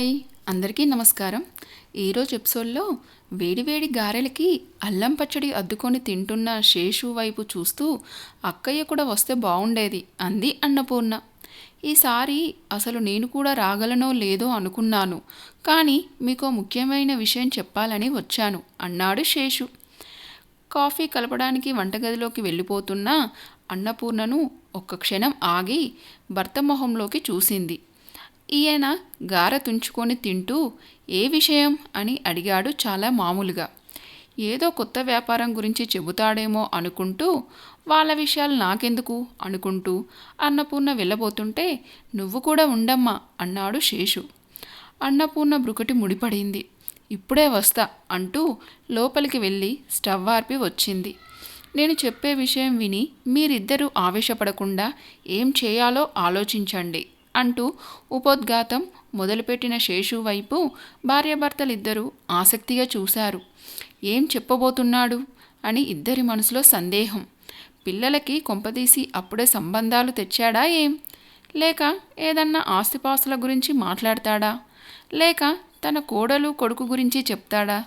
Hi. అందరికీ నమస్కారం. ఈరోజు ఎపిసోడ్లో వేడివేడి గారెలకి అల్లం పచ్చడి అద్దుకొని తింటున్న శేషు వైపు చూస్తూ అక్కయ్య కూడా వస్తే బాగుండేది అంది అన్నపూర్ణ. ఈసారి అసలు నేను కూడా రాగలనో లేదో అనుకున్నాను. కానీ మీకు ముఖ్యమైన విషయం చెప్పాలని వచ్చాను అన్నాడు శేషు. కాఫీ కలపడానికి వంటగదిలోకి వెళ్ళిపోతున్న అన్నపూర్ణను ఒక్క క్షణం ఆగి భర్త మొహంలోకి చూసింది. ఈయన గార తుంచుకొని తింటూ ఏ విషయం? అని అడిగాడు చాలా మామూలుగా. ఏదో కొత్త వ్యాపారం గురించి చెబుతాడేమో అనుకుంటూ వాళ్ళ విషయాలు నాకెందుకు? అనుకుంటూ అన్నపూర్ణ వెళ్ళబోతుంటే నువ్వు కూడా ఉండమ్మా అన్నాడు శేషు. అన్నపూర్ణ బ్రుకటి ముడిపడింది. ఇప్పుడే వస్తా అంటూ లోపలికి వెళ్ళి స్టవ్ ఆర్పి వచ్చింది. నేను చెప్పే విషయం విని మీరిద్దరూ ఆవేశపడకుండా ఏం చేయాలో ఆలోచించండి. అంటూ ఉపోద్ఘాతం మొదలుపెట్టిన శేషు వైపు భార్యాభర్తలిద్దరూ ఆసక్తిగా చూశారు. ఏం చెప్పబోతున్నాడు? అని ఇద్దరి మనసులో సందేహం. పిల్లలకి కొంపదీసి అప్పుడే సంబంధాలు తెచ్చాడా ఏం? లేక ఏదన్నా ఆస్తిపాస్తుల గురించి మాట్లాడతాడా? లేక తన కోడలు కొడుకు గురించి చెప్తాడా?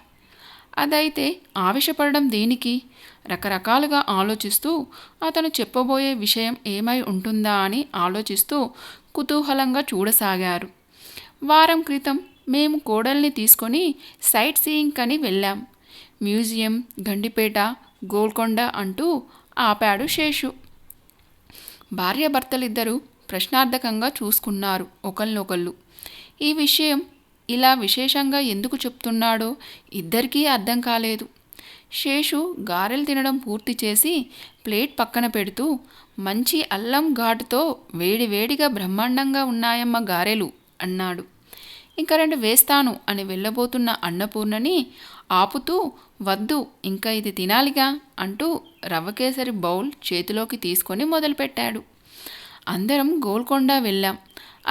అదైతే ఆవేశపడడం దేనికి? రకరకాలుగా ఆలోచిస్తూ అతను చెప్పబోయే విషయం ఏమై ఉంటుందా అని ఆలోచిస్తూ కుతూహలంగా చూడసాగారు. వారం క్రితం మేము కోడల్ని తీసుకొని సైట్ సీయింగ్ అని వెళ్ళాం. మ్యూజియం గండిపేట గోల్కొండ అంటూ ఆపాడు శేషు. భార్యాభర్తలిద్దరూ ప్రశ్నార్థకంగా చూసుకున్నారు ఒకళ్ళనొకళ్ళు. ఈ విషయం ఇలా విశేషంగా ఎందుకు చెప్తున్నాడో ఇద్దరికీ అర్థం కాలేదు. శేషు గారెలు తినడం పూర్తి చేసి ప్లేట్ పక్కన పెడుతూ మంచి అల్లం ఘాటుతో వేడివేడిగా బ్రహ్మాండంగా ఉన్నాయమ్మ గారెలు అన్నాడు. ఇంకా రెండు వేస్తాను అని వెళ్ళబోతున్న అన్నపూర్ణని ఆపుతూ వద్దు ఇంకా ఇది తినాలిగా అంటూ రవ్వకేసరి బౌల్ చేతిలోకి తీసుకొని మొదలుపెట్టాడు. అందరం గోల్కొండ వెళ్ళాం.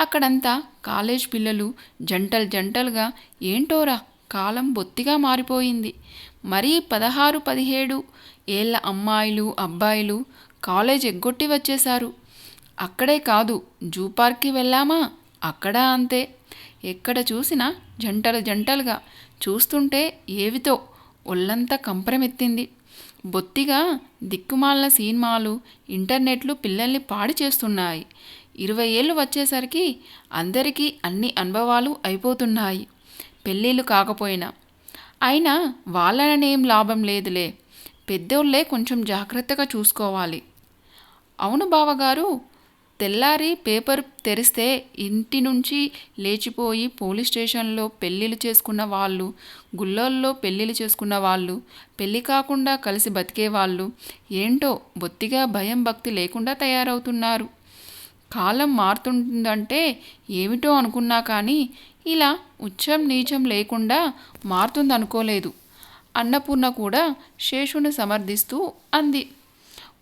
అక్కడంతా కాలేజ్ పిల్లలు జంటలు జంటలుగా ఏంటోరా కాలం బొత్తిగా మారిపోయింది. మరీ పదహారు పదిహేడు ఏళ్ళ అమ్మాయిలు అబ్బాయిలు కాలేజ్ ఎగ్గొట్టి వచ్చేశారు. అక్కడే కాదు జూ పార్క్కి వెళ్ళామా? అక్కడ అంతే. ఎక్కడ చూసినా జంటలు జంటలుగా చూస్తుంటే ఏవితో ఒళ్ళంతా కంపరమెత్తింది. బొత్తిగా దిక్కుమాలిన సినిమాలు ఇంటర్నెట్లు పిల్లల్ని పాడి చేస్తున్నాయి. ఇరవై ఏళ్ళు వచ్చేసరికి అందరికీ అన్ని అనుభవాలు అయిపోతున్నాయి. పెళ్ళిళ్ళు కాకపోయినా. అయినా వాళ్ళనేం లాభం లేదులే. పెద్దోళ్ళే కొంచెం జాగ్రత్తగా చూసుకోవాలి. అవును బావగారు తెల్లారి పేపర్ తెరిస్తే ఇంటి నుంచి లేచిపోయి పోలీస్ స్టేషన్లో పెళ్ళిళ్ళు చేసుకున్న వాళ్ళు గుళ్ళల్లో పెళ్ళిళ్ళు చేసుకున్న వాళ్ళు పెళ్ళి కాకుండా కలిసి బతికే వాళ్ళు ఏంటో బొత్తిగా భయం భక్తి లేకుండా తయారవుతున్నారు. కాలం మారుతుందంటే ఏమిటో అనుకున్నా కానీ ఇలా ఉచ్చం నీచం లేకుండా మారుతుందనుకోలేదు. అన్నపూర్ణ కూడా శేషుని సమర్థిస్తూ అంది.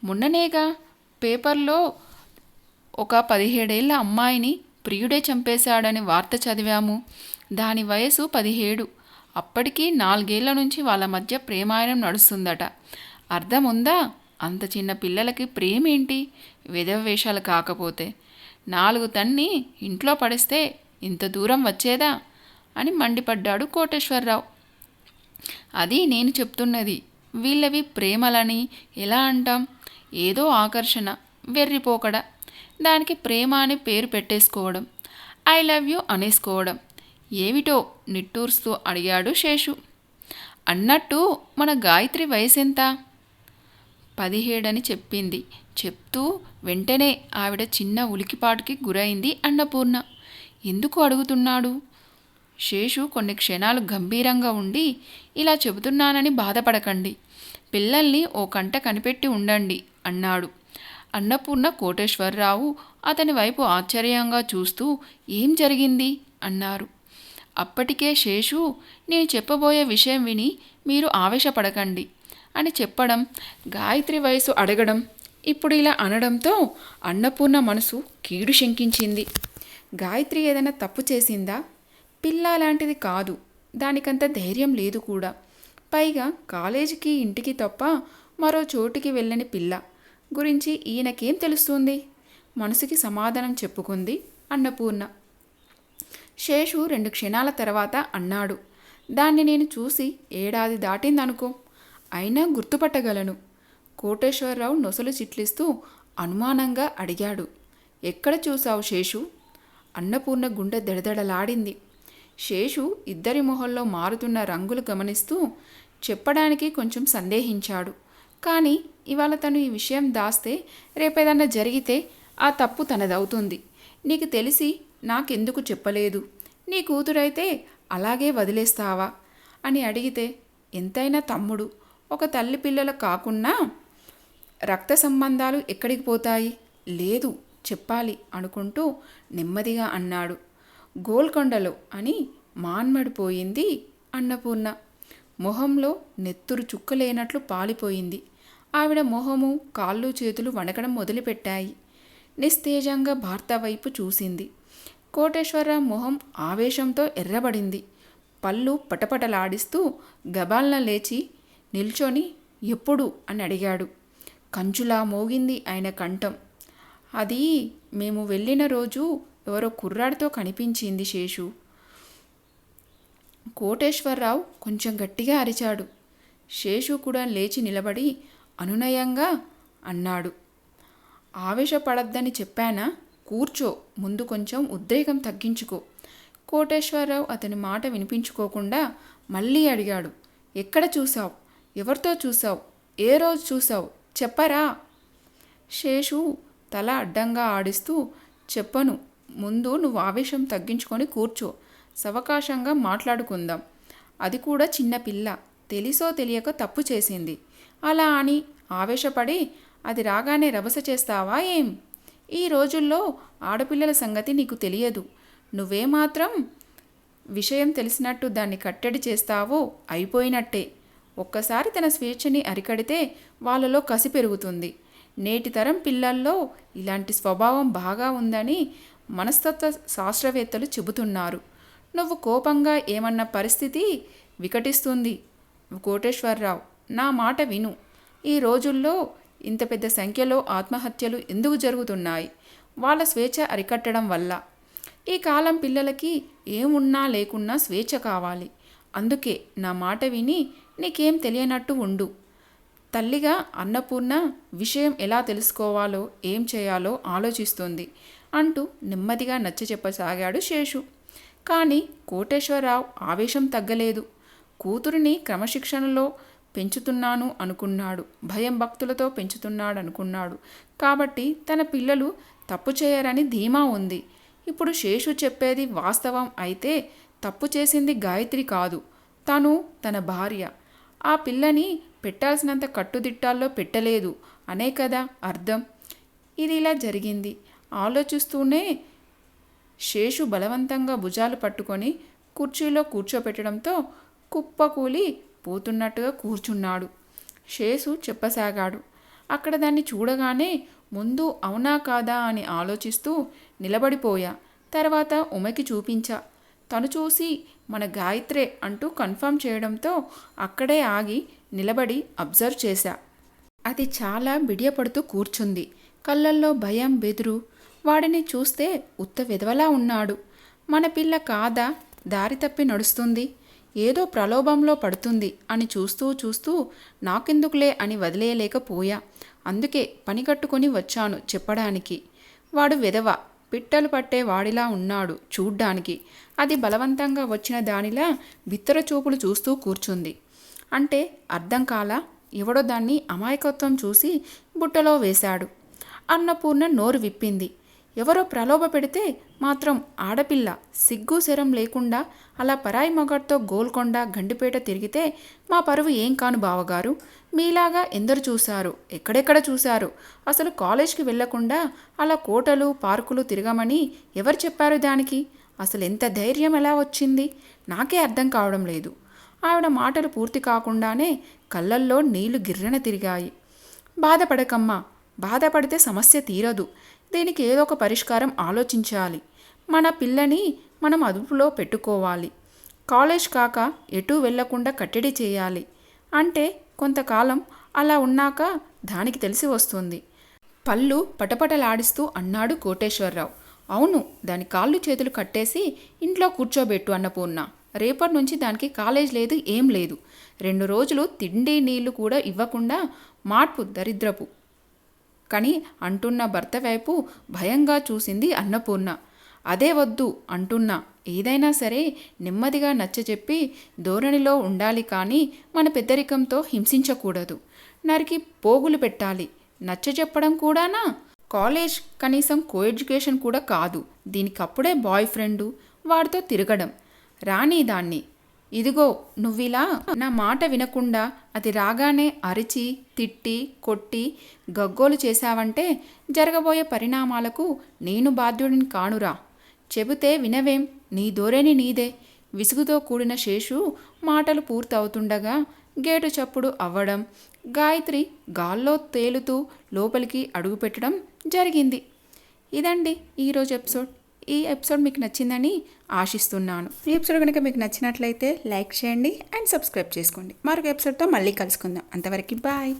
మొన్ననేగా పేపర్లో ఒక పదిహేడేళ్ళ అమ్మాయిని ప్రియుడే చంపేశాడని వార్త చదివాము. దాని వయసు పదిహేడు. అప్పటికి నాలుగేళ్ళ నుంచి వాళ్ళ మధ్య ప్రేమాయణం నడుస్తుందట. అర్థం ఉందా అంత చిన్న పిల్లలకి ప్రేమేంటి? విధవ వేషాలు కాకపోతే. నాలుగు తన్ని ఇంట్లో పడేస్తే ఇంత దూరం వచ్చేదా? అని మండిపడ్డాడు కోటేశ్వరరావు. అది నేను చెప్తున్నది వీళ్ళవి ప్రేమలని ఎలా అంటాం? ఏదో ఆకర్షణ వెర్రిపోకడ. దానికి ప్రేమ అని పేరు పెట్టేసుకోవడం ఐ లవ్ యూ అనేసుకోవడం. ఏమిటో నిట్టూర్స్తూ అడిగాడు శేషు. అన్నట్టు మన గాయత్రి వయసెంత? పదిహేడని చెప్పింది. చెప్తూ వెంటనే ఆవిడ చిన్న ఉలికిపాటుకి గురైంది అన్నపూర్ణ. ఎందుకు అడుగుతున్నాడు? శేషు కొన్ని క్షణాలు గంభీరంగా ఉండి ఇలా చెబుతున్నానని బాధపడకండి. పిల్లల్ని ఓ కంట కనిపెట్టి ఉండండి అన్నాడు. అన్నపూర్ణ కోటేశ్వరరావు అతని వైపు ఆశ్చర్యంగా చూస్తూ ఏం జరిగింది? అన్నారు. అప్పటికే శేషు నేను చెప్పబోయే విషయం విని మీరు ఆవేశపడకండి అని చెప్పడం గాయత్రి వయసు అడగడం ఇప్పుడు ఇలా అనడంతో అన్నపూర్ణ మనసు కీడు శంకించింది. గాయత్రి ఏదైనా తప్పు చేసిందా? పిల్ల లాంటిది కాదు. దానికంత ధైర్యం లేదు కూడా. పైగా కాలేజీకి ఇంటికి తప్ప మరో చోటుకి వెళ్ళని పిల్ల. గురించి ఈయనకేం తెలుస్తుంది? మనసుకి సమాధానం చెప్పుకుంది అన్నపూర్ణ. శేషు రెండు క్షణాల తర్వాత అన్నాడు. దాన్ని నేను చూసి ఏడాది దాటిందనుకో. అయినా గుర్తుపట్టగలను. కోటేశ్వరరావు నొసలు చిట్లిస్తూ అనుమానంగా అడిగాడు. ఎక్కడ చూసావు శేషు? అన్నపూర్ణ గుండె దడదడలాడింది. శేషు ఇద్దరి మొహల్లో మారుతున్న రంగులు గమనిస్తూ చెప్పడానికి కొంచెం సందేహించాడు. కానీ ఇవాళ తను ఈ విషయం దాస్తే రేపేదన్నా జరిగితే ఆ తప్పు తనదవుతుంది. నీకు తెలిసి నాకెందుకు చెప్పలేదు? నీ కూతురైతే అలాగే వదిలేస్తావా? అని అడిగితే ఎంతైనా తమ్ముడు ఒక తల్లి పిల్లలు కాకున్నా రక్త సంబంధాలు ఎక్కడికి పోతాయి? లేదు చెప్పాలి అనుకుంటూ నెమ్మదిగా అన్నాడు. గోల్కొండలో అని మాన్మడిపోయింది అన్నపూర్ణ. మొహంలో నెత్తురు చుక్కలేనట్లు పాలిపోయింది. ఆవిడ మొహము కాళ్ళు చేతులు వణకడం మొదలుపెట్టాయి. నిస్తేజంగా భర్త వైపు చూసింది. కోటేశ్వరరావు మొహం ఆవేశంతో ఎర్రబడింది. పళ్ళు పటపటలాడిస్తూ గబాల్న లేచి నిల్చొని ఎప్పుడు? అని అడిగాడు. కంచులా మోగింది ఆయన కంఠం. అది మేము వెళ్ళిన రోజు ఎవరో కుర్రాడితో కనిపించింది శేషు. కోటేశ్వరరావు కొంచెం గట్టిగా అరిచాడు. శేషు కూడా లేచి నిలబడి అనునయంగా అన్నాడు. ఆవేశపడద్దని చెప్పానా? కూర్చో ముందు కొంచెం ఉద్రేకం తగ్గించుకో. కోటేశ్వరరావు అతని మాట వినిపించుకోకుండా మళ్ళీ అడిగాడు. ఎక్కడ చూసావు ఎవరితో చూసావు ఏ రోజు చూసావు చెప్పరా? శేషు తల అడ్డంగా ఆడిస్తూ చెప్పను ముందు నువ్వు ఆవేశం తగ్గించుకొని కూర్చో సవకాశంగా మాట్లాడుకుందాం. అది కూడా చిన్న పిల్ల తెలిసో తెలియక తప్పు చేసింది. అలా అని ఆవేశపడి అది రాగానే రభస చేస్తావా ఏం? ఈ రోజుల్లో ఆడపిల్లల సంగతి నీకు తెలియదు. నువ్వేమాత్రం విషయం తెలిసినట్టు దాన్ని కట్టడి చేస్తావో అయిపోయినట్టే. ఒక్కసారి తన స్వేచ్ఛని అరికడితే వాళ్ళలో కసి పెరుగుతుంది. నేటి తరం పిల్లల్లో ఇలాంటి స్వభావం బాగా ఉందని మనస్తత్వ శాస్త్రవేత్తలు చెబుతున్నారు. నువ్వు కోపంగా ఏమన్న పరిస్థితి వికటిస్తుంది. కోటేశ్వరరావు నా మాట విను. ఈ రోజుల్లో ఇంత పెద్ద సంఖ్యలో ఆత్మహత్యలు ఎందుకు జరుగుతున్నాయి? వాళ్ళ స్వేచ్ఛ అరికట్టడం వల్ల. ఈ కాలం పిల్లలకి ఏమున్నా లేకున్నా స్వేచ్ఛ కావాలి. అందుకే నా మాట విని నీకేం తెలియనట్టు ఉండు. తల్లిగా అన్నపూర్ణ విషయం ఎలా తెలుసుకోవాలో ఏం చేయాలో ఆలోచిస్తుంది అంటూ నెమ్మదిగా నచ్చచెప్పసాగాడు శేషు. కానీ కోటేశ్వరరావు ఆవేశం తగ్గలేదు. కూతురిని క్రమశిక్షణలో పెంచుతున్నాను అనుకున్నాడు. భయం భక్తులతో పెంచుతున్నాడు అనుకున్నాడు కాబట్టి తన పిల్లలు తప్పు చేయరని ధీమా ఉంది. ఇప్పుడు శేషు చెప్పేది వాస్తవం అయితే తప్పు చేసింది గాయత్రి కాదు. తను తన భార్య. ఆ పిల్లని పెట్టాల్సినంత కట్టుదిట్టాల్లో పెట్టలేదు. అనే కదా అర్థం? ఇది ఇలా జరిగింది. ఆలోచిస్తూనే శేషు బలవంతంగా భుజాలు పట్టుకొని కుర్చీలో కూర్చోపెట్టడంతో కుప్పకూలి పోతున్నట్టుగా కూర్చున్నాడు. శేషు చెప్పసాగాడు. అక్కడ దాన్ని చూడగానే ముందు అవునా కాదా అని ఆలోచిస్తూ నిలబడిపోయా. తర్వాత ఉమకి చూపించా. తను చూసి మన గాయత్రే అంటూ కన్ఫర్మ్ చేయడంతో అక్కడే ఆగి నిలబడి అబ్జర్వ్ చేశా. అది చాలా బిడియపడుతూ కూర్చుంది. కళ్ళల్లో భయం బెదురు. వాడిని చూస్తే ఉత్త విధవలా ఉన్నాడు. మన పిల్ల కాదా? దారి తప్పి నడుస్తుంది. ఏదో ప్రలోభంలో పడుతుంది అని చూస్తూ చూస్తూ నాకెందుకులే అని వదిలేయలేకపోయా. అందుకే పని కట్టుకొని వచ్చాను చెప్పడానికి. వాడు విధవ. పిట్టలు పట్టే వాడిలా ఉన్నాడు చూడ్డానికి. అది బలవంతంగా వచ్చిన దానిలా బిత్తర చూపులు చూస్తూ కూర్చుంది. అంటే అర్థం కాల? ఎవడో దాన్ని అమాయకత్వం చూసి బుట్టలో వేశాడు. అన్నపూర్ణ నోరు విప్పింది. ఎవరో ప్రలోభ పెడితే మాత్రం ఆడపిల్ల సిగ్గు శరం లేకుండా అలా పరాయి మగడ్తో గోల్కొండ గండిపేట తిరిగితే మా పరువు ఏం కాను బావగారు. మీలాగా ఎందరు చూశారు? ఎక్కడెక్కడ చూశారు? అసలు కాలేజ్కి వెళ్ళకుండా అలా కోటలు పార్కులు తిరగమని ఎవరు చెప్పారు దానికి? అసలు ఎంత ధైర్యం ఎలా వచ్చింది? నాకే అర్థం కావడం లేదు. ఆవిడ మాటలు పూర్తి కాకుండానే కళ్ళల్లో నీళ్ళు గిర్రన తిరిగాయి. బాధపడకమ్మా. బాధపడితే సమస్య తీరదు. దీనికి ఏదో ఒక పరిష్కారం ఆలోచించాలి. మన పిల్లని మనం అదుపులో పెట్టుకోవాలి. కాలేజ్ కాక ఎటూ వెళ్ళకుండా కట్టడి చేయాలి. అంటే కొంతకాలం అలా ఉన్నాక దానికి తెలిసి వస్తుంది. పళ్ళు పటపటలాడిస్తూ అన్నాడు కోటేశ్వరరావు. అవును దాని కాళ్ళు చేతులు కట్టేసి ఇంట్లో కూర్చోబెట్టు అన్నపూర్ణ. రేపటి నుంచి దానికి కాలేజ్ లేదు ఏం లేదు. రెండు రోజులు తిండి నీళ్ళు కూడా ఇవ్వకుండా మార్పు దరిద్రపు. కానీ అంటున్న భర్త వైపు భయంగా చూసింది అన్నపూర్ణ. అదే వద్దు అంటున్నా. ఏదైనా సరే నెమ్మదిగా నచ్చజెప్పి ధోరణిలో ఉండాలి కానీ మన పెద్దరికంతో హింసించకూడదు. నరికి పోగులు పెట్టాలి. నచ్చజెప్పడం కూడానా? కాలేజ్ కనీసం కో ఎడ్యుకేషన్ కూడా కాదు. దీనికప్పుడే బాయ్ ఫ్రెండు వాడితో తిరగడం. రాని దాన్ని ఇదిగో నువ్విలా నా మాట వినకుండా అది రాగానే అరిచి తిట్టి కొట్టి గగ్గోలు చేశావంటే జరగబోయే పరిణామాలకు నేను బాధ్యుడిని కానురా. చెబితే వినవేం? నీ దోరేని నీదే. విసుగుతో కూడిన శేషు మాటలు పూర్తవుతుండగా గేటు చప్పుడు అవ్వడం గాయత్రి గాల్లో తేలుతూ లోపలికి అడుగుపెట్టడం జరిగింది. ఇదండి ఈరోజు ఎపిసోడ్. ఈ ఎపిసోడ్ మీకు నచ్చిందని ఆశిస్తున్నాను. ఈ ఎపిసోడ్ కనుక మీకు నచ్చినట్లయితే లైక్ చేయండి అండ్ సబ్స్క్రైబ్ చేసుకోండి. మరొక ఎపిసోడ్తో మళ్ళీ కలుసుకుందాం. అంతవరకు బాయ్.